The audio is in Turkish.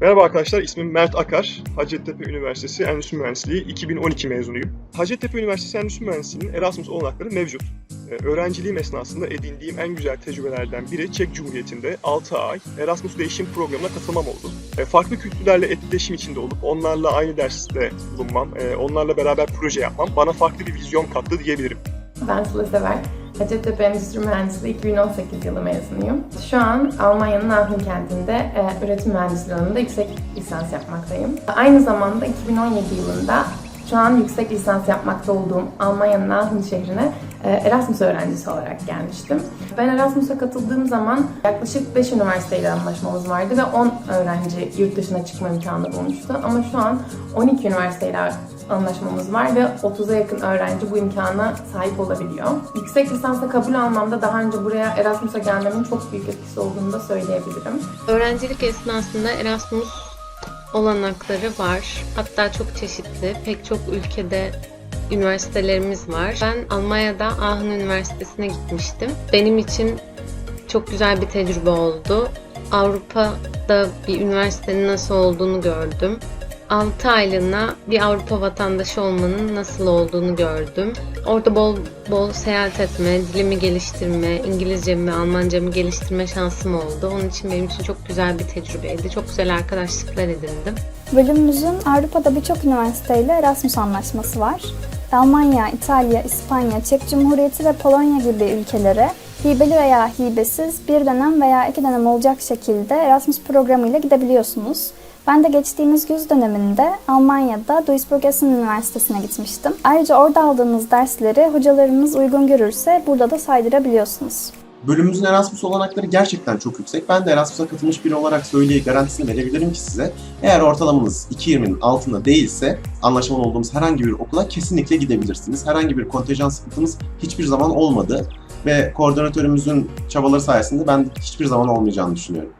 Merhaba arkadaşlar, ismim Mert Akar. Hacettepe Üniversitesi Endüstri Mühendisliği 2012 mezunuyum. Hacettepe Üniversitesi Endüstri Mühendisliği'nin Erasmus olanakları mevcut. Ee, Öğrenciliğim esnasında edindiğim en güzel tecrübelerden biri Çek Cumhuriyeti'nde 6 ay Erasmus Değişim Programı'na katılmam oldu. Ee, Farklı kültürlerle etkileşim içinde olup onlarla aynı derste bulunmam, e, onlarla beraber proje yapmam bana farklı bir vizyon kattı diyebilirim. Ben Sıla Sever. Hacettepe Endüstri Mühendisliği 2018 yılı mezunuyum. Şu an Almanya'nın Aachen kentinde e, üretim mühendisliği alanında yüksek lisans yapmaktayım. Aynı zamanda 2017 yılında şu an yüksek lisans yapmakta olduğum Almanya'nın Aachen şehrine e, Erasmus öğrencisi olarak gelmiştim. Ben Erasmus'a katıldığım zaman yaklaşık 5 üniversiteyle anlaşmamız vardı ve 10 öğrenci yurt dışına çıkma imkanı bulmuştu. Ama şu an 12 üniversiteyle anlaşmamız var ve 30'a yakın öğrenci bu imkana sahip olabiliyor. Yüksek lisansa kabul almamda daha önce buraya Erasmus'a gelmemin çok büyük etkisi olduğunu da söyleyebilirim. Öğrencilik esnasında Erasmus olanakları var. Hatta çok çeşitli. Pek çok ülkede üniversitelerimiz var. Ben Almanya'da Aachen Üniversitesi'ne gitmiştim. Benim için çok güzel bir tecrübe oldu. Avrupa'da bir üniversitenin nasıl olduğunu gördüm. 6 aylığına bir Avrupa vatandaşı olmanın nasıl olduğunu gördüm. Orada bol bol seyahat etme, dilimi geliştirme, İngilizcemi, Almancamı geliştirme şansım oldu. Onun için benim için çok güzel bir tecrübeydi. Çok güzel arkadaşlıklar edindim. Bölümümüzün Avrupa'da birçok üniversiteyle Erasmus anlaşması var. Almanya, İtalya, İspanya, Çek Cumhuriyeti ve Polonya gibi ülkelere hibeli veya hibesiz bir dönem veya iki dönem olacak şekilde Erasmus programıyla gidebiliyorsunuz. Ben de geçtiğimiz güz döneminde Almanya'da Duisburg Essen Üniversitesi'ne gitmiştim. Ayrıca orada aldığınız dersleri hocalarınız uygun görürse burada da saydırabiliyorsunuz. Bölümümüzün Erasmus olanakları gerçekten çok yüksek. Ben de Erasmus'a katılmış biri olarak söyleyip garantisini verebilirim ki size. Eğer ortalamanız 2.20'nin altında değilse anlaşmalı olduğumuz herhangi bir okula kesinlikle gidebilirsiniz. Herhangi bir kontenjan sıkıntımız hiçbir zaman olmadı ve koordinatörümüzün çabaları sayesinde ben hiçbir zaman olmayacağını düşünüyorum.